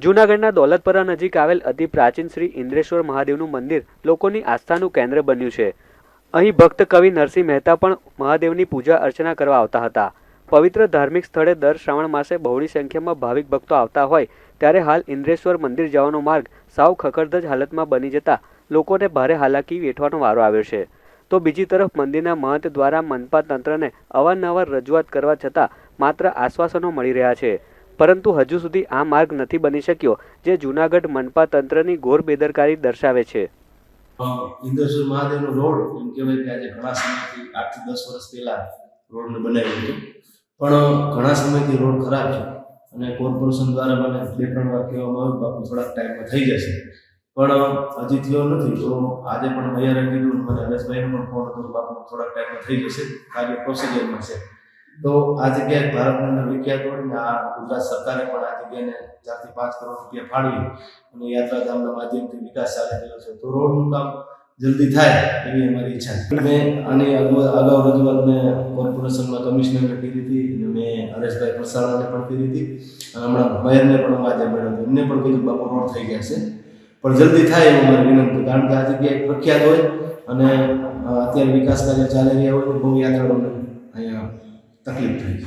જૂનાગઢના દોલતપરા નજીક આવેલ અતિ પ્રાચીન શ્રી ઇન્દ્રેશ્વર મહાદેવનું મંદિર લોકોની આસ્થાનું કેન્દ્ર બન્યું છે. અહીં ભક્ત કવિ નરસિંહ મહેતા પણ મહાદેવની પૂજા અર્ચના કરવા આવતા હતા. પવિત્ર ધાર્મિક સ્થળે દર શ્રાવણ માસે બહોળી સંખ્યામાં ભાવિક ભક્તો આવતા હોય ત્યારે હાલ ઇન્દ્રેશ્વર મંદિર જવાનો માર્ગ સાવ ખખડધજ હાલતમાં બની જતા લોકોને ભારે હાલાકી વેઠવાનો વારો આવ્યો છે. તો બીજી તરફ મંદિરના મહંત દ્વારા મનપા તંત્રને અવારનવાર રજૂઆત કરવા છતાં માત્ર આશ્વાસનો મળી રહ્યા છે. પરંતુ હજુ સુધી આ માર્ગ નથી બની શક્યો, જે જૂનાગઢ મનપા તંત્રની ઘોર બેદરકારી દર્શાવે છે. ઇન્દ્રેશ્વર મહાદેવનો રોડ, એમ કહેવાય કે આજે ઘણા સમયથી આઠથી દસ વર્ષ પહેલા રોડને બનાવ્યું હતું. પણ ઘણા સમયથી રોડ ખરાબ છે અને કોર્પોરેશન દ્વારા મને બે ત્રણ વાર કહેવામાં આવ્યું, બાપુ, થોડાક ટાઈમમાં થઈ જશે. પણ હજી થયો નથી. તો આજે પણ મેયરે કીધું, મને હરેશભાઈનો પણ ફોન હતો બાપુ, થોડાક ટાઈમમાં થઈ જશે આજે પ્રોસિજરમાં છે. તો આ જગ્યાએ ભારતની અંદર વિખ્યાત હોય ને આ ગુજરાત સરકારે પણ આ જગ્યાને ચારથી પાંચ કરોડ રૂપિયા ફાળવી અને યાત્રાધામના માધ્યમથી વિકાસ ચાલી રહ્યો છે. તો રોડનું કામ જલ્દી થાય એવી અમારી ઈચ્છા છે. મેં આની અગાઉ રજૂઆત મેં કોર્પોરેશનમાં કમિશનરને કરી હતી અને મેં હરેશભાઈ પ્રસાણાને પણ કરી હતી. અને હમણાં મેયરને પણ આજે મળ્યો હતો. એમને પણ કીધું બાપુ રોડ થઈ ગયા છે. પણ જલ્દી થાય એવું મારી વિનંતી. કારણ કે આ જગ્યાએ પ્રખ્યાત હોય અને અત્યારે વિકાસ કાર્ય ચાલી રહ્યા હોય તો બહુ યાત્રાળુઓને અહીંયા તકલીફ થાય છે.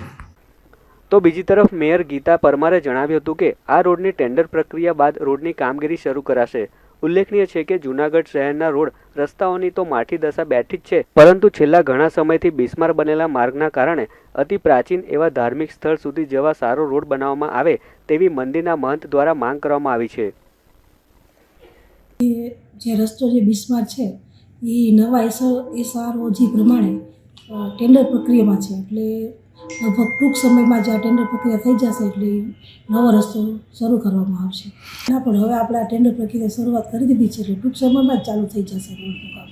તો બીજી તરફ મેયર ગીતા પરમારે જણાવ્યું હતું કે આ રોડની ટેન્ડર પ્રક્રિયા બાદ રોડની કામગીરી શરૂ કરાશે. ઉલ્લેખનીય છે કે જૂનાગઢ શહેરના રોડ રસ્તાઓની તો માઠી દશા બેઠી જ છે પરંતુ છેલ્લા ઘણા સમયથી બિસ્માર બનેલા માર્ગના કારણે અતિ પ્રાચીન એવા ધાર્મિક સ્થળ સુધી જવા સારો રોડ બનાવવામાં આવે તેવી મંદિરના મહંત દ્વારા માંગ કરવામાં આવી છે. જે રસ્તો જે બિસ્માર છે એ નવા એસઆરઓજી પ્રમાણે ટેન્ડર પ્રક્રિયામાં છે. એટલે લગભગ ટૂંક સમયમાં જ આ ટેન્ડર પ્રક્રિયા થઈ જશે એટલે નવો રસ્તો શરૂ કરવામાં આવશે. ના, પણ હવે આપણે આ ટેન્ડર પ્રક્રિયા શરૂઆત કરી દીધી છે એટલે ટૂંક સમયમાં જ ચાલુ થઈ જશે રોડનું કામ.